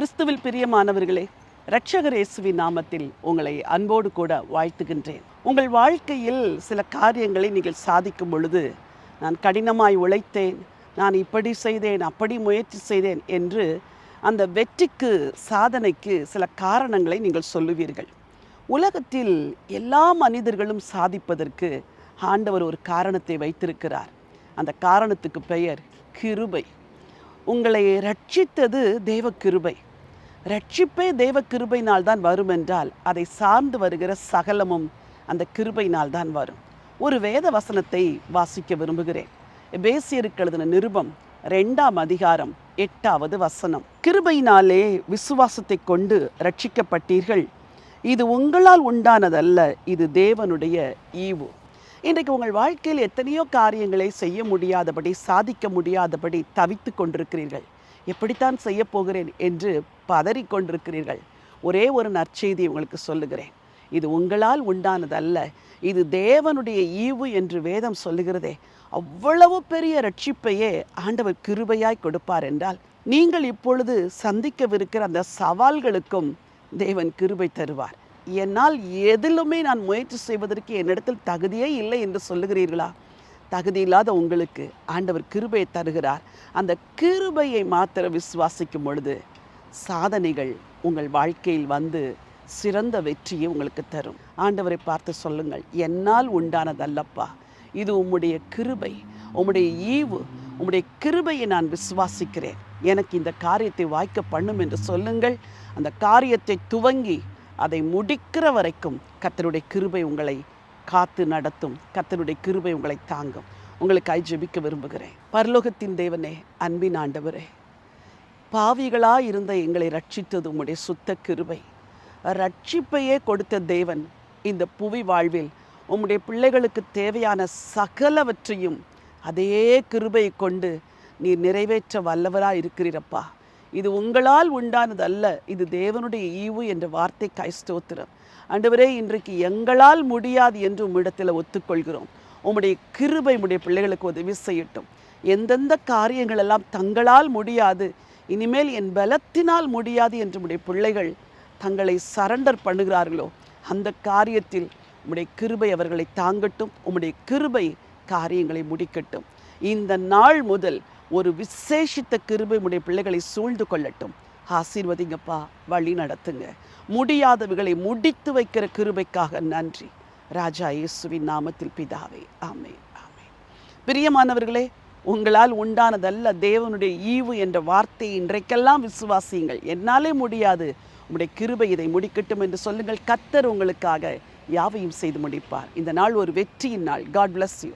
கிறிஸ்துவில் பிரியமானவர்களே ரட்சகர் இயேசுவின் நாமத்தில் உங்களை அன்போடு கூட வாழ்த்துகின்றேன். உங்கள் வாழ்க்கையில் சில காரியங்களை நீங்கள் சாதிக்கும் பொழுது நான் கடினமாய் உழைத்தேன் நான் இப்படி செய்தேன் அப்படி முயற்சி செய்தேன் என்று அந்த வெற்றிக்கு சாதனைக்கு சில காரணங்களை நீங்கள் சொல்லுவீர்கள். உலகத்தில் எல்லா மனிதர்களும் சாதிப்பதற்கு ஆண்டவர் ஒரு காரணத்தை வைத்திருக்கிறார். அந்த காரணத்துக்கு பெயர் கிருபை. உங்களை ரட்சித்தது தேவ கிருபை. ரட்சிப்பே தேவ கிருபையினால் தான் வரும் என்றால் அதை சார்ந்து வருகிற சகலமும் அந்த கிருபையினால் தான் வரும். ஒரு வேத வசனத்தை வாசிக்க விரும்புகிறேன். பேசியருக்கு எழுதின நிருபம் ரெண்டாம் அதிகாரம் எட்டாவது வசனம். கிருபையினாலே விசுவாசத்தை கொண்டு ரட்சிக்கப்பட்டீர்கள். இது உங்களால் உண்டானதல்ல இது தேவனுடைய ஈவு. இன்றைக்கு உங்கள் வாழ்க்கையில் எத்தனையோ காரியங்களை செய்ய முடியாதபடி சாதிக்க முடியாதபடி தவித்து கொண்டிருக்கிறீர்கள். எப்படித்தான் செய்ய போகிறேன் என்று பதறிக் கொண்டிருக்கிறீர்கள் ஒரே ஒரு நற்செய்தி உங்களுக்கு சொல்லுகிறேன். இது உங்களால் உண்டானதல்ல. இது தேவனுடைய ஈவு என்று வேதம் சொல்லுகிறதே. அவ்வளவு பெரிய ரட்சிப்பையே ஆண்டவர் கிருபையாய் கொடுப்பார் என்றால் நீங்கள் இப்பொழுது சந்திக்கவிருக்கிற அந்த சவால்களுக்கும் தேவன் கிருபை தருவார். என்னால் எதிலுமே நான் முயற்சி செய்வதற்கு என்னிடத்தில் தகுதியே இல்லை என்று சொல்லுகிறீர்களா? தகுதி இல்லாத உங்களுக்கு ஆண்டவர் கிருபையை தருகிறார். அந்த கிருபையை மாத்திர விசுவாசிக்கும் பொழுது சாதனைகள் உங்கள் வாழ்க்கையில் வந்து சிறந்த வெற்றியை உங்களுக்கு தரும். ஆண்டவரை பார்த்து சொல்லுங்கள் என்னால் உண்டானதல்லப்பா. இது உம்முடைய கிருபை. உம்முடைய ஈவு. உம்முடைய கிருபையை நான் விசுவாசிக்கிறேன். எனக்கு இந்த காரியத்தை வாய்க்க பண்ணும் என்று சொல்லுங்கள். அந்த காரியத்தை துவங்கி அதை முடிக்கிற வரைக்கும் கத்தருடைய கிருபை உங்களை காத்து நடத்தும். கத்தனுடைய கிருபை உங்களை தாங்கும். உங்களுக்காய் ஜெபிக்க விரும்புகிறேன். பரலோகத்தின் தேவனே அன்பின் ஆண்டவரே பாவிகளாக இருந்த எங்களை ரட்சித்தது உம்முடைய சுத்த கிருபை. ரட்சிப்பையே கொடுத்த தேவன் இந்த புவி வாழ்வில் உம்முடைய பிள்ளைகளுக்கு தேவையான சகலவற்றையும் அதே கிருபை கொண்டு நீர் நிறைவேற்ற வல்லவராக இருக்கிறீரப்பா. இது உங்களால் உண்டானது அல்ல இது தேவனுடைய ஈவு என்ற வார்த்தை ஸ்தோத்திரம். ஆண்டவரே இன்றைக்கு எங்களால் முடியாது என்று உம்மிடத்தில் ஒத்துக்கொள்கிறோம். உம்முடைய கிருபை உடைய பிள்ளைகளுக்கு உதவி செய்யட்டும். எந்தெந்த காரியங்களெல்லாம் தங்களால் முடியாது இனிமேல் என் பலத்தினால் முடியாது என்று உடைய பிள்ளைகள் தங்களை சரண்டர் பண்ணுகிறார்களோ அந்த காரியத்தில் உம்முடைய கிருபை அவர்களை தாங்கட்டும். உம்முடைய கிருபை காரியங்களை முடிக்கட்டும். இந்த நாள் முதல் ஒரு விசேஷித்த கிருபை உடைய பிள்ளைகளை சூழ்ந்து கொள்ளட்டும். ஆசீர்வதிங்கப்பா வழி நடத்துங்க. முடியாதவைகளை முடித்து வைக்கிற கிருபைக்காக நன்றி. ராஜா இயேசுவின் நாமத்தில் பிதாவே ஆமே ஆமே பிரியமானவர்களே உங்களால் உண்டானதல்ல தேவனுடைய ஈவு என்ற வார்த்தையை இன்றைக்கெல்லாம் விசுவாசியுங்கள். என்னாலே முடியாது. உங்களுடைய கிருபை இதை முடிக்கட்டும் என்று சொல்லுங்கள். கத்தர் உங்களுக்காக யாவையும் செய்து முடிப்பார். இந்த நாள் ஒரு வெற்றியின் நாள். God bless you